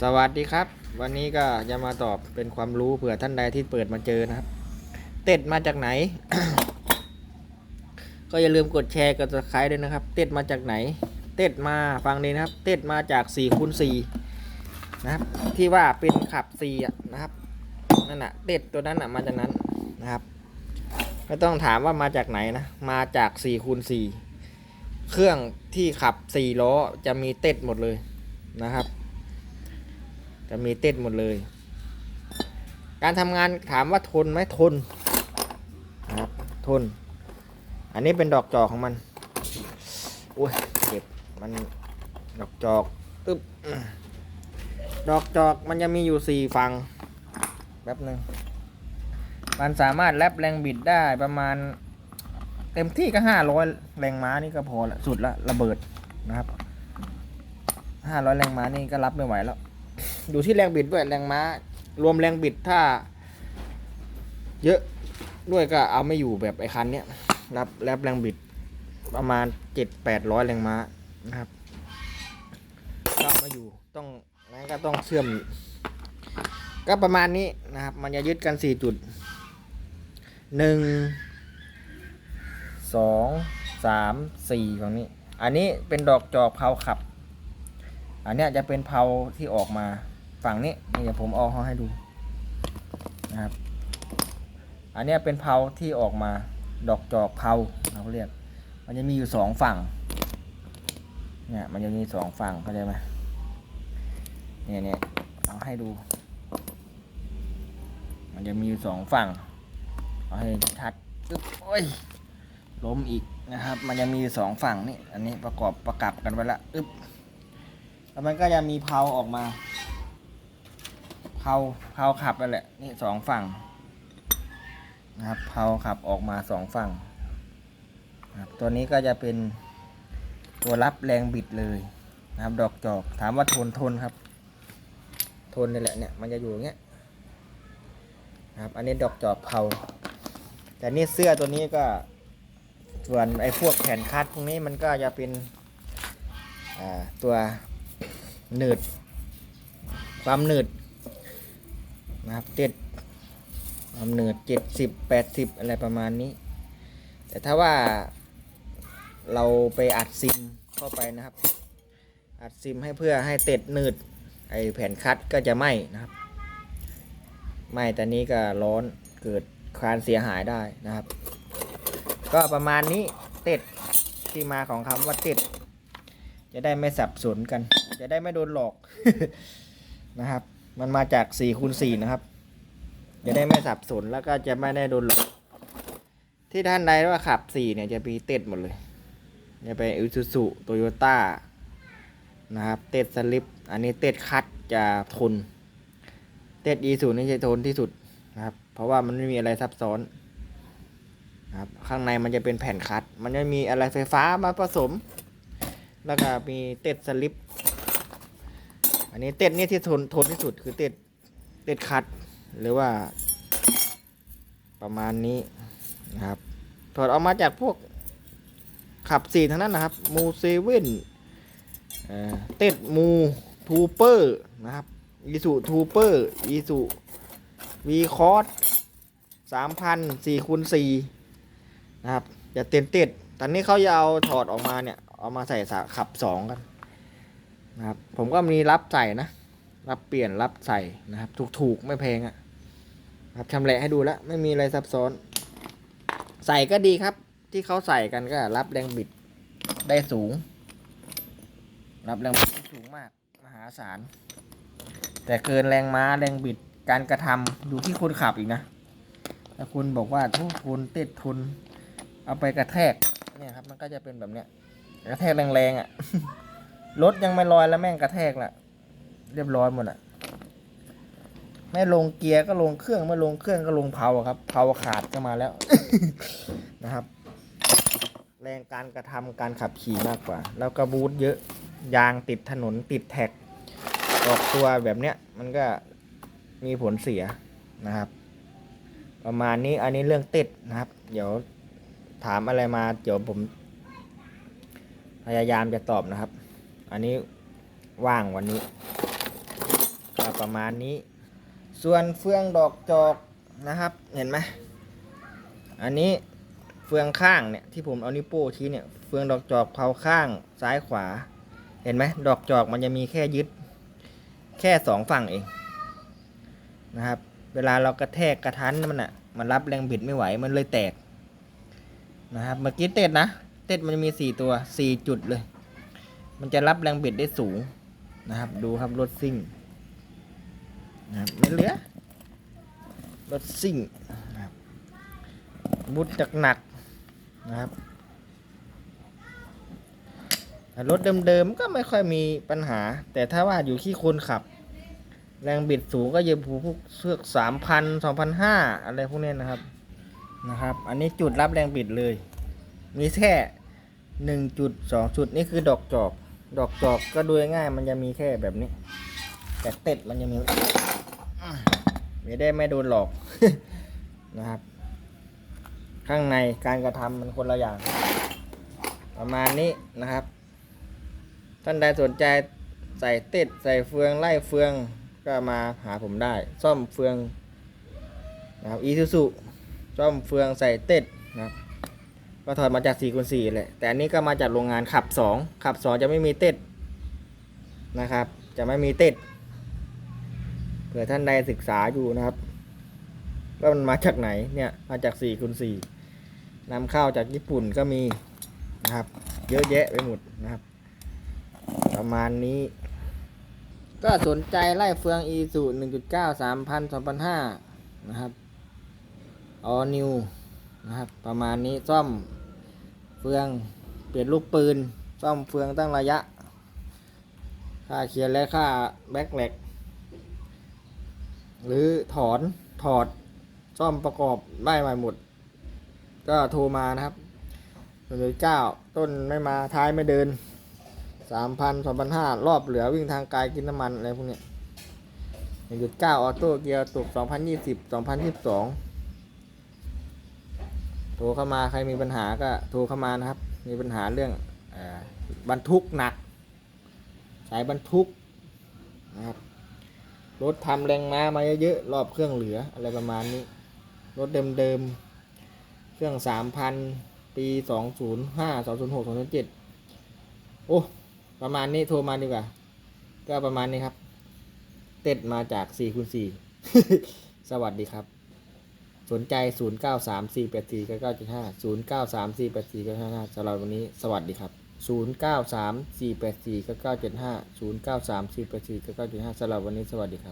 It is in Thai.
สวัสดีครับ วันนี้ก็จะมาตอบเป็นความรู้เผื่อท่านใดที่เปิดมาเจอนะครับ เต็ดมาจากไหน ก็อย่าลืมกดแชร์กด subscribe ด้วยนะครับ เต็ดมาจากไหน เต็ดมาฟังดีนะครับ เต็ดมาจาก4คูณ4นะครับ ที่ว่าเป็นขับ4อ่นะครับนั่นน่ะเต็ดตัวนั้นน่ะมาจากนั้นนะครับ ก็ต้องถามว่ามาจากไหนนะมาจาก4คูณ4เครื่องที่ขับ4ล้อจะมีเต็ดหมดเลยนะครับ จะมีเต้นหมดเลย การทำงานถามว่าทนไหมทนนะครับทน อันนี้เป็นดอกจอกของมันโอ้ยเจ็บมันดอกจอกอึ๊บดอกจอกมันจะมีอยู่สี่ฝั่งแป๊บหนึ่งมันสามารถแลบแรงบิดได้ประมาณ เต็มที่ก็ห้าร้อยแรงม้านี่ก็พอละสุดละระเบิดนะครับห้าร้อยแรงม้านี่ก็รับไม่ไหวแล้ว ดูที่แรงบิดด้วยแรงม้า รวมแรงบิดถ้า เยอะด้วยก็เอาไม่อยู่แบบไอ้คันเนี้ยรับแลบแรงบิดประมาณเจ็ดแปดร้อยแรงม้านะครับก็เอามาอยู่ต้องงั้นก็ต้องเชื่อม ก็ประมาณนี้นะครับ มันจะยึดกันสี่จุดหนึ่งสองสามสี่ฝั่งนี้ อันนี้เป็นดอกจอกเผาขับ อันนี้จะเป็นเพาที่ออกมา ฝั่งนี้นี่เดี๋ยวผมเอาเขาให้ดูนะครับ อันนี้เป็นเพาที่ออกมาดอกจอกเพาเราเรียก มันจะมีอยู่สองฝั่งเนี่ยมันจะมีสองฝั่งเข้าใจไหมเนี่ยเนี่ยเอาให้ดู มันจะมีอยู่สองฝั่งเอาให้ชัดปึ๊บโอ้ยล้มอีกนะครับ มันจะมีอยู่สองฝั่งนี่ อันนี้ประกอบประกับกันไว้ละอึ๊บแล้วมันก็จะมีเพลาออกมา เพาเพาขับนั่นแหละนี่สองฝั่งนะครับเพาขับออกมาสองฝั่งครับตัวนี้ก็จะเป็นตัวรับแรงบิดเลยนะครับ ดอกจอกถามว่าทนทนครับ ทนนี่แหละเนี่ยมันจะอยู่อย่างเงี้ยนะครับ อันนี้ดอกจอกเพาแต่นี่เสื้อตัวนี้ก็ส่วนไอ้พวกแผ่นคัดพวกนี้มันก็จะเป็นตัวหนืดความหนืด นะครับเจ็ดความหนืดเจ็ดสิบแปดสิบอะไรประมาณนี้ แต่ถ้าว่าเราไปอัดซิมเข้าไปนะครับ อัดซิมให้เพื่อให้เต็ดหนืดไอแผ่นคัดก็จะไหม้นะครับไหม้แต่นี้ก็ร้อนเกิดคลานเสียหายได้นะครับ ก็ประมาณนี้เต็ดที่มาของคำว่าเต็ดจะได้ไม่สับสนกัน จะได้ไม่โดนหลอกนะครับ มันมาจาก4คูณ4นะครับ จะได้ไม่สับสนแล้วก็จะไม่ได้โดนหลอกที่ท่านใดว่าขับ4เนี่ยจะมีเต็ดหมดเลยจะไปอิซูซุโตโยต้านะครับ เต็ดสลิป อันนี้เต็ดคัดจะทน เต็ดอีสูนี่จะทนที่สุดนะครับ เพราะว่ามันไม่มีอะไรซับซ้อนนะครับ ข้างในมันจะเป็นแผ่นคัดมันจะมีอะไรไฟฟ้ามาผสม แล้วก็มีเต็ดสลิป อันนี้เต็ดนี่ที่ทนทนที่สุดคือเต็ดเต็ดคัด หรือว่า ประมาณนี้นะครับ ถอดออกมาจากพวกขับสี่ทั้งนั้นนะครับ มูเซเว่นเต็ดมูทูเปอร์นะครับอีสุทูเปอร์อีสุวีคอร์สสามพันสี่คูณสี่นะครับจะเต็นเต็ดตอนนี้เขาจะเอาถอดออกมาเนี่ย เอามาใส่สขับสองกัน นะครับ ผมก็มีรับใส่นะ รับเปลี่ยนรับใส่นะครับ ถูกๆ ไม่แพงอะ่ะครับชำแหละให้ดูแล้ว ไม่มีอะไรซับซ้อน ใส่ก็ดีครับ ที่เขาใส่กันก็รับแรงบิดได้สูง รับแรงบิดได้สูงมาก มหาศาล แต่เกินแรงม้าแรงบิดการกระทำดูที่คนขับอีกนะถ้าคุณบอกว่าทุกคนเต็ดทนเอาไปกระแทกเนี่ยครับ มันก็จะเป็นแบบเนี้ยกระแทกแรงๆอะ่ะ รถยังไม่ลอยแล้วแม่งกระแทกละเรียบร้อยหมดอะไม่ลงเกียร์ก็ลงเครื่องไม่ลงเครื่องก็ลงเผาครับเผาขาดก็มาแล้วนะครับ แรงการกระทำการขับขี่มากกว่า แล้วก็บูทเยอะยางติดถนนติดแท็ก ออกตัวแบบเนี้ยมันก็มีผลเสียนะครับ ประมาณนี้อันนี้เรื่องติดนะครับ เดี๋ยวถามอะไรมาเดี๋ยวผม พยายามจะตอบนะครับ อันนี้ว่างวันนี้ก็ประมาณนี้ ส่วนเฟืองดอกจอกนะครับเห็นไหมอันนี้เฟืองข้างเนี่ยที่ผมเอานิ้วโป้ชี้เนี่ยเฟืองดอกจอกเผาข้างซ้ายขวา เห็นไหมดอกจอกมันจะมีแค่ยึดแค่สองฝั่งเองนะครับ เวลาเรากระแทกกระทันมันอะมันรับแรงบิดไม่ไหวมันเลยแตกนะครับเมื่อกี้เต็ดนะ เต็ดมันจะมีสี่ตัวสี่จุดเลย มันจะรับแรงบิดได้สูงนะครับ ดูครับรถซิ่งนะครับไม่เหลือรถซิ่งนะครับบุดจากหนักนะครับรถเดิมๆก็ไม่ค่อยมีปัญหา แต่ถ้าว่าอยู่ที่คนขับ แรงบิดสูงก็จะผูพวกเสือกสามพันสองพันห้าอะไรพวกนี้นะครับนะครับ อันนี้จุดรับแรงบิดเลย มีแค่หนึ่งจุดสองจุดนี่คือดอกจอก ดอกจอกก็ดูง่ายมันจะมีแค่แบบนี้ แต่เต็ดมันจะมีไม่ได้ไม่โดนหลอกนะครับ ข้างในการกระทำมันคนละอย่าง ประมาณนี้นะครับ ท่านใดสนใจใส่เต็ดใส่เฟืองไล่เฟืองก็มาหาผมได้ ซ่อมเฟืองนะครับอีซูซุซ่อมเฟืองใส่เต็ดนะครับ ก็ถอดมาจาก4คูณ4แหละ แต่อันนี้ก็มาจากโรงงานขับ 2 ขับ 2 จะไม่มีเต็ดนะครับ จะไม่มีเต็ดเผื่อท่านใดศึกษาอยู่นะครับว่ามันมาจากไหนเนี่ยมาจาก4คูณ4นำเข้าจากญี่ปุ่นก็มีนะครับ เยอะแยะไปหมดนะครับ ประมาณนี้ ก็สนใจไล่เฟือง e สู1.9 3,000 2,500นะครับ all new ะครับ ประมาณนี้ซ่อมเฟืองเปลี่ยนลูกปืน ซ่อมเฟืองตั้งระยะ ค่าเคียร์และค่าแบ็กแหลกหรือถอนถอดซ่อมประกอบได้ใหม่หมด ก็โทรมานะครับหรือเก้าต้นไม่มาท้ายไม่เดินสามพันสองพันห้ารอบเหลือวิ่งทางไกลกินน้ำมันอะไรพวกนี้ยหนึ่งจุดเก้าออโต้เกียร์ตกสองพันยี่สิบสองพันยี่สิบสอง รเข้ามาใครมีปัญหาก็โทรเข้ามานะครับ มีปัญหาเรื่องอบรรทุกหนัก สายบรรทุกนะครับรถทำแรงม้ามาเยอะๆรอบเครื่องเหลืออะไรประมาณนี้ รถเดิมๆ เครื่องสามพันปีสองศูนย์ห้าสองศูนย์หกสองศูนย์เจ็ดโอ้ ประมาณนี้โทรมาดีกว่า ก็ประมาณนี้ครับ เต็ดมาจากสี่คูณสี่สวัสดีครับ สนใจ 0 9 3 4 8 4 9 9 7 5 093484975สำหรับวันนี้สวัสดีครับ 0 9 3 4 8 4 9 9 7 5 0 9 3 4 8 4 9 9 7 5สำหรับวันนี้สวัสดีครับ